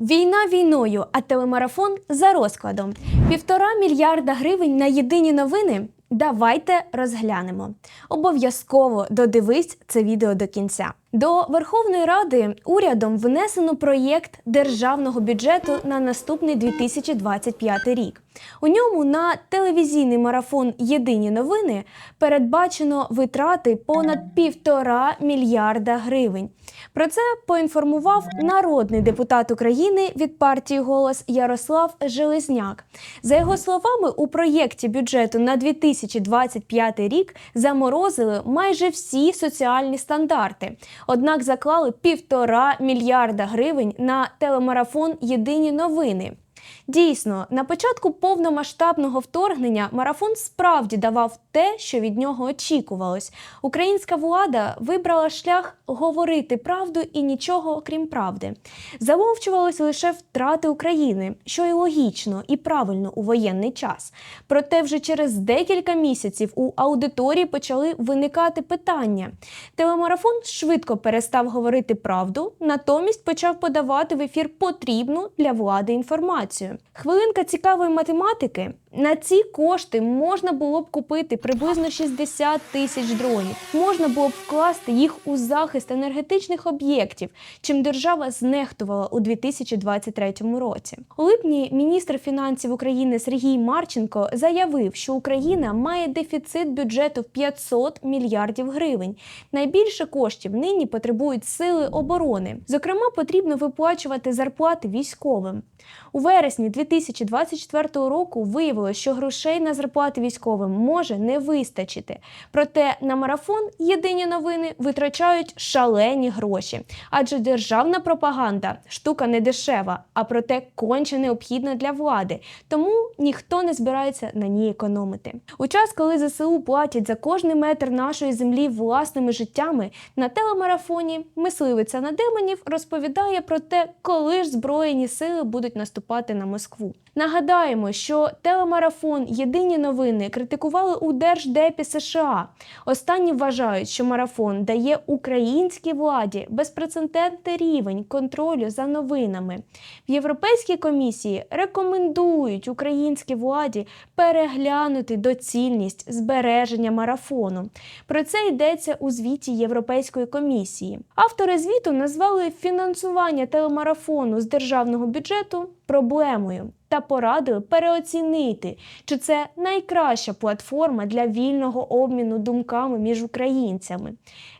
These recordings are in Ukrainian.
Війна війною, а телемарафон за розкладом. Півтора мільярда гривень на єдині новини. Давайте розглянемо. Обов'язково додивись це відео до кінця. До Верховної Ради урядом внесено проєкт державного бюджету на наступний 2025 рік. У ньому на телевізійний марафон Єдині новини передбачено витрати понад півтора мільярда гривень. Про це поінформував народний депутат України від партії Голос Ярослав Железняк. За його словами, у проєкті бюджету на 2025 рік заморозили майже всі соціальні стандарти. Однак заклали півтора мільярда гривень на телемарафон Єдині новини. Дійсно, на початку повномасштабного вторгнення марафон справді давав те, що від нього очікувалось. Українська влада вибрала шлях говорити правду і нічого окрім правди. Замовчувалось лише втрати України, що і логічно і правильно у воєнний час. Проте вже через декілька місяців у аудиторії почали виникати питання. Телемарафон швидко перестав говорити правду, натомість почав подавати в ефір потрібну для влади інформацію. Хвилинка цікавої математики. На ці кошти можна було б купити приблизно 60 тисяч дронів. Можна було б вкласти їх у захист енергетичних об'єктів, чим держава знехтувала у 2023 році. У липні міністр фінансів України Сергій Марченко заявив, що Україна має дефіцит бюджету в 500 мільярдів гривень. Найбільше коштів нині потребують сили оборони. Зокрема, потрібно виплачувати зарплати військовим. У вересні 2024 року виявилось, що грошей на зарплати військовим може не вистачити. Проте на марафон єдині новини витрачають шалені гроші, адже державна пропаганда штука не дешева, а проте конче необхідна для влади. Тому ніхто не збирається на ній економити. У час, коли ЗСУ платять за кожний метр нашої землі власними життями, на телемарафоні мисливиця на демонів розповідає про те, коли ж збройні сили будуть наступати на Москву. Нагадаємо, що телемарафон Єдині новини критикували у Держдепі США. Останні вважають, що марафон дає українській владі безпрецедентний рівень контролю за новинами. В Європейській комісії рекомендують українській владі переглянути доцільність збереження марафону. Про це йдеться у звіті Європейської комісії. Автори звіту назвали фінансування телемарафону з державного бюджету проблемою та порадили переоцінити, чи це найкраща платформа для вільного обміну думками між українцями.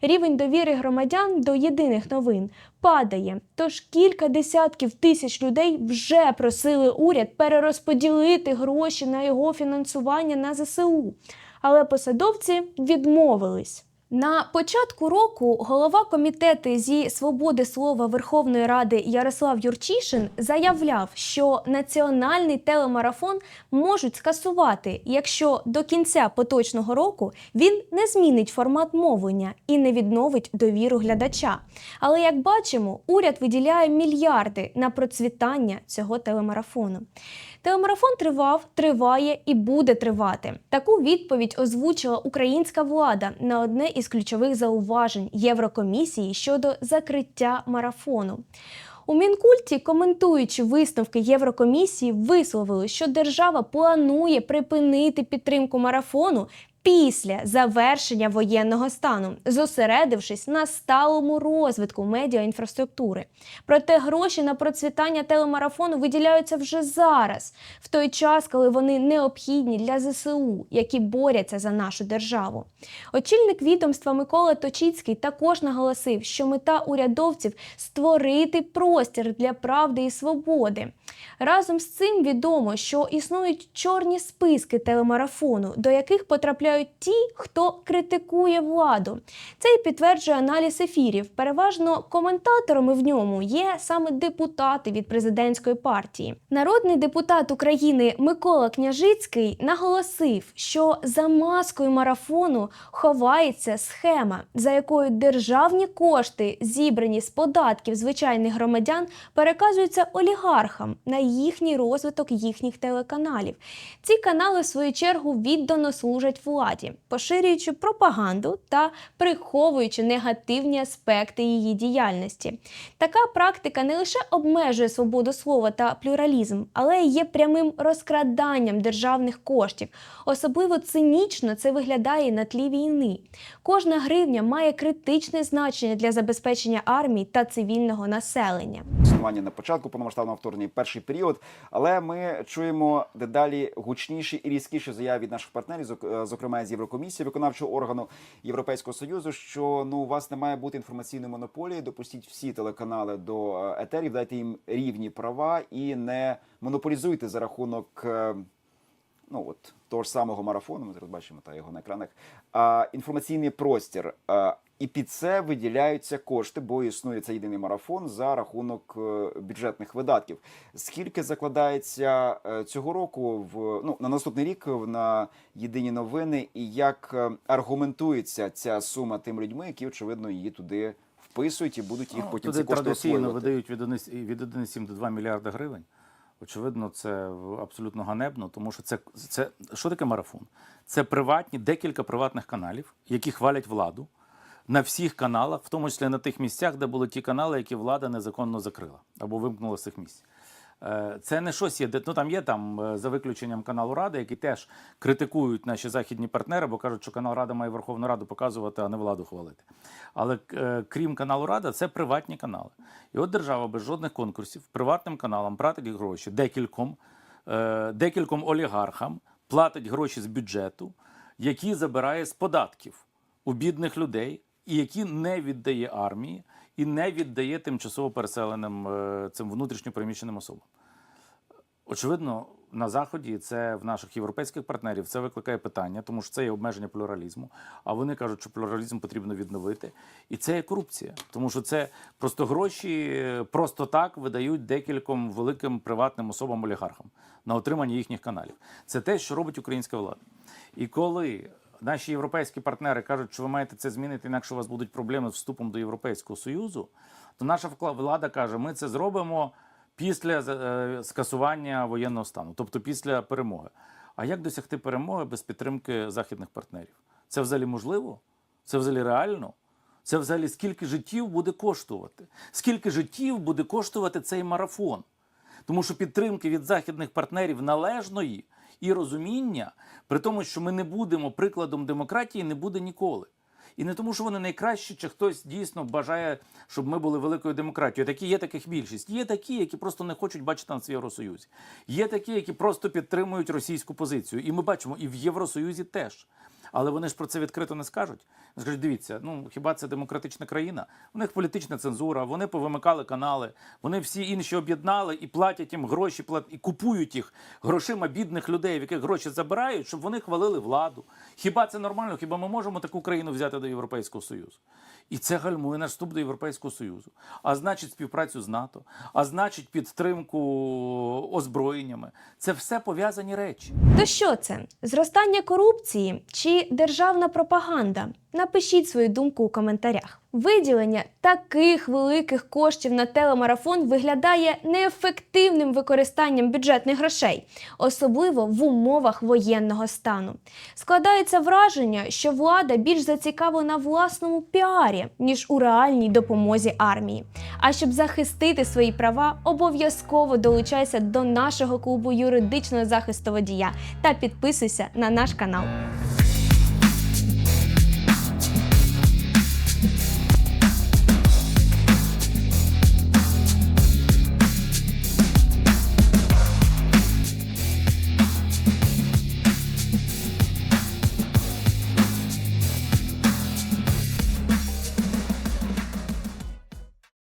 Рівень довіри громадян до єдиних новин падає. Тож кілька десятків тисяч людей вже просили уряд перерозподілити гроші на його фінансування на ЗСУ. Але посадовці відмовились. На початку року голова комітету зі свободи слова Верховної Ради Ярослав Юрчишин заявляв, що національний телемарафон можуть скасувати, якщо до кінця поточного року він не змінить формат мовлення і не відновить довіру глядача. Але як бачимо, уряд виділяє мільярди на процвітання цього телемарафону. Телемарафон тривав, триває і буде тривати. Таку відповідь озвучила українська влада на одне із ключових зауважень Єврокомісії щодо закриття марафону. У Мінкульті, коментуючи висновки Єврокомісії, висловили, що держава планує припинити підтримку марафону після завершення воєнного стану, зосередившись на сталому розвитку медіаінфраструктури. Проте гроші на процвітання телемарафону виділяються вже зараз, в той час, коли вони необхідні для ЗСУ, які борються за нашу державу. Очільник відомства Микола Точіцький також наголосив, що мета урядовців створити простір для правди і свободи. Разом з цим відомо, що існують чорні списки телемарафону, до яких потрапляють ті, хто критикує владу. Це і підтверджує аналіз ефірів. Переважно коментаторами в ньому є саме депутати від президентської партії. Народний депутат України Микола Княжицький наголосив, що за маскою марафону ховається схема, за якою державні кошти, зібрані з податків звичайних громадян, переказуються олігархам на їхній розвиток їхніх телеканалів. Ці канали, в свою чергу, віддано служать владі, поширюючи пропаганду та приховуючи негативні аспекти її діяльності. Така практика не лише обмежує свободу слова та плюралізм, але й є прямим розкраданням державних коштів. Особливо цинічно це виглядає на тлі війни. Кожна гривня має критичне значення для забезпечення армії та цивільного населення. існування на початку повномасштабного вторгнення, перший період. Але ми чуємо дедалі гучніші і різкіші заяви від наших партнерів, е, зокрема з Єврокомісії, виконавчого органу Європейського союзу, що ну у вас не має бути інформаційної монополії. Допустіть всі телеканали до е, етерів, дайте їм рівні права і не монополізуйте за рахунок. Ну от того ж самого марафону, ми зараз бачимо та його на екранах. А, інформаційний простір. А, і під це виділяються кошти, бо існує цей єдиний марафон за рахунок е, бюджетних видатків. Скільки закладається е, цього року в ну на наступний рік в- на єдині новини, і як е, аргументується ця сума тим людьми, які очевидно її туди вписують і будуть їх Ну, потім Туди ці кошти традиційно освоювати? видають від 1,7 від 1,7 до 2 мільярда гривень. Очевидно, це абсолютно ганебно, тому що це, це що таке марафон? Це приватні, декілька приватних каналів, які хвалять владу на всіх каналах, в тому числі на тих місцях, де були ті канали, які влада незаконно закрила або вимкнула з цих місць. Е, Це не щось є, ну там є там е, за виключенням каналу Ради, які теж критикують наші західні партнери, бо кажуть, що канал Рада має Верховну Раду показувати, а не владу хвалити. Але е, крім каналу Рада, це приватні канали. І от держава без жодних конкурсів приватним каналам платить гроші декільком, декільком олігархам, платить гроші з бюджету, які забирає з податків у бідних людей, і які не віддає армії і не віддає тимчасово переселеним е, цим внутрішньопереміщеним особам. Очевидно, на заході це в наших європейських партнерів це викликає питання, тому що це є обмеження плюралізму. А вони кажуть, що плюралізм потрібно відновити, і це є корупція, тому що це просто гроші е, просто так видають декільком великим приватним особам олігархам на отримання їхніх каналів. Це те, що робить українська влада. І коли наші європейські партнери кажуть, що ви маєте це змінити, інакше у вас будуть проблеми з вступом до Європейського Союзу, то наша влада каже, ми це зробимо після е, скасування воєнного стану, тобто після перемоги. А як досягти перемоги без підтримки західних партнерів? Це взагалі можливо? Це взагалі реально? Це взагалі скільки життів буде коштувати? Скільки життів буде коштувати цей марафон? Тому що підтримки від західних партнерів належної і розуміння, при тому, що ми не будемо прикладом демократії, не буде ніколи. І не тому, що вони найкращі, чи хтось дійсно бажає, щоб ми були великою демократією. Такі є таких більшість. Є такі, які просто не хочуть бачити нас в Євросоюзі. Є такі, які просто підтримують російську позицію. І ми бачимо, і в Євросоюзі теж. Але вони ж про це відкрито не скажуть. Скажуть, дивіться, ну хіба це демократична країна? У них політична цензура, вони повимикали канали, вони всі інші об'єднали і платять їм гроші, і купують їх грошима бідних людей, в яких гроші забирають, щоб вони хвалили владу. Хіба це нормально? Хіба ми можемо таку країну взяти до Європейського Союзу? І це гальмує наш вступ до Європейського Союзу. А значить, співпрацю з НАТО, а значить, підтримку озброєннями. Це все пов'язані речі. То що це? Зростання корупції чи державна пропаганда? Напишіть свою думку у коментарях. Виділення таких великих коштів на телемарафон виглядає неефективним використанням бюджетних грошей, особливо в умовах воєнного стану. Складається враження, що влада більш зацікавлена власному піарі, ніж у реальній допомозі армії. А щоб захистити свої права, обов'язково долучайся до нашого клубу юридичного захисту водія та підписуйся на наш канал.